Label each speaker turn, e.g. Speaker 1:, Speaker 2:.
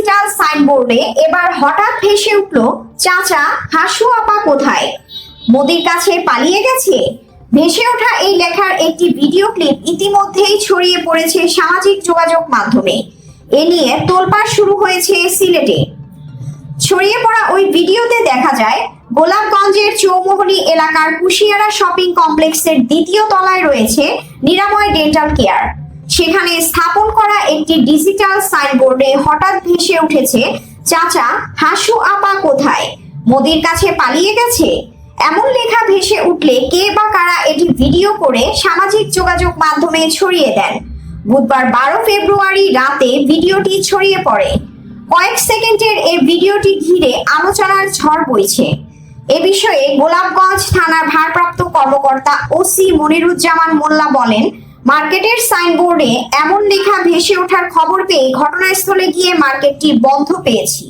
Speaker 1: Digital সাইনবোর্ডে এবার হঠাৎ ভেসে উঠল, চাচা, হাসু আপা কোথায়? মোদির কাছে পালিয়ে গেছে? ভেসে ওঠা এই লেখার একটি ভিডিও ক্লিপ ইতিমধ্যেই ছড়িয়ে পড়েছে সামাজিক যোগাযোগ মাধ্যমে। এ নিয়ে তোলপাড় শুরু হয়েছে সিলেটে। ছড়িয়ে পড়া ওই ভিডিওতে দেখা যায়, গোলাপগঞ্জের চৌমোহনী এলাকার কুশিয়ারা শপিং কমপ্লেক্সের দ্বিতীয় তলায় রয়েছে নিরাময় ডেন্টাল কেয়ার। সেখানে স্থাপন করা একটি ডিজিটাল সাইনবোর্ডে হঠাৎ ভেসে উঠেছে, চাচা, হাসু আপা কোথায়? মোদির কাছে পালিয়ে গেছে? এমন লেখা ভেসে উঠলে কে বা কারা এটি ভিডিও করে সামাজিক যোগাযোগ মাধ্যমে ছড়িয়ে দেন। বুধবার বারো ফেব্রুয়ারি রাতে ভিডিওটি ছড়িয়ে পড়ে। কয়েক সেকেন্ডের এই ভিডিওটি ঘিরে আলোচনার ঝড় বইছে। এ বিষয়ে গোলাপগঞ্জ থানার ভারপ্রাপ্ত কর্মকর্তা ওসি মনিরুজ্জামান মোল্লা বলেন মার্কেটের সাইনবোর্ডে এমন লেখা ভেসে ওঠার খবর পেয়ে ঘটনাস্থলে গিয়ে মার্কেটটি বন্ধ পেয়েছি।